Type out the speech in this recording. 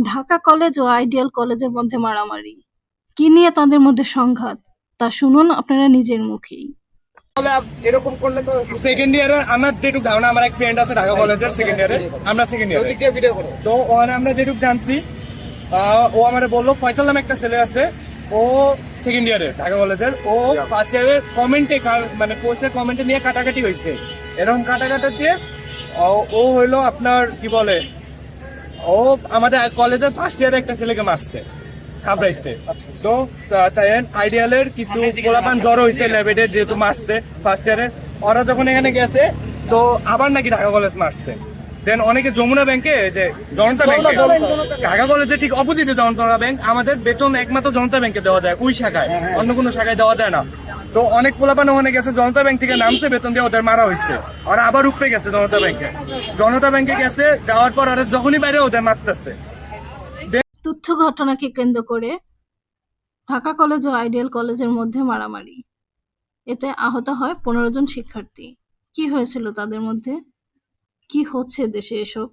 Dhaka college ও ideal কলেজের মধ্যে মারামারি। কি নিয়ে তাদের মধ্যে সংঘাত? তা শুনুন আপনারা নিজের মুখেই। এরকম করলে তো সেকেন্ড ইয়ারে আমার যেটুকু ধারণা আমার এক ফ্রেন্ড আছে ঢাকা কলেজের সেকেন্ড ইয়ারে আমরা সেকেন্ড ইয়ারে তো ওখানে আমরা যেটুকু জানছি আহ, ও আমার বলল ফয়সাল নামে একটা ছেলে আছে ও সেকেন্ড ইয়ারে ঢাকা কলেজের। ও ফার্স্ট ইয়ারে কমেন্টে মানে পোস্টের কমেন্টে নিয়ে কাটাকাটি হয়েছে। এরকম কাটাকাটি দিয়ে ও- ও হইল আপনার কি বলে ও আমাদের কলেজের ফার্স্ট ইয়ারে একটা ছেলেকে মারছে খাবড়াইছে তো তাই আইডিয়ালের কিছু গোলাপান জ্বর হয়েছে ল্যাবেটে যেহেতু মারছে ফার্স্ট ইয়ারে ওরা যখন এখানে গেছে তো আবার নাকি ঢাকা কলেজ মারছে। দেন অনেকে যমুনা ব্যাংকে যে জনতা ব্যাংকে ঢাকা কলেজে ঠিক অপোজিটে জনতা ব্যাংক আমাদের বেতন একমাত্র জনতা ব্যাংকে দেওয়া যায় ওই শাখায়। অন্য কোনো শাখায় দেওয়া যায় না। তো অনেক পোলাপান ওখানে গেছে, জনতা ব্যাংক থেকে নামছে, বেতন দিয়ে ওদের মারা হয়েছে। ওরা আবার উপরে গেছে জনতা ব্যাংকে জনতা ব্যাংকে গেছে, যাওয়ার পর ওরা যখনই বাইরে ওদের মারতেছে। তুচ্ছ ঘটনাকে কেন্দ্র করে ঢাকা কলেজ ও আইডিয়াল কলেজের মধ্যে মারামারি। এতে আহত হয় পনেরো জন শিক্ষার্থী। কি হয়েছিল তাদের মধ্যে? কি হচ্ছে দেশে এসব?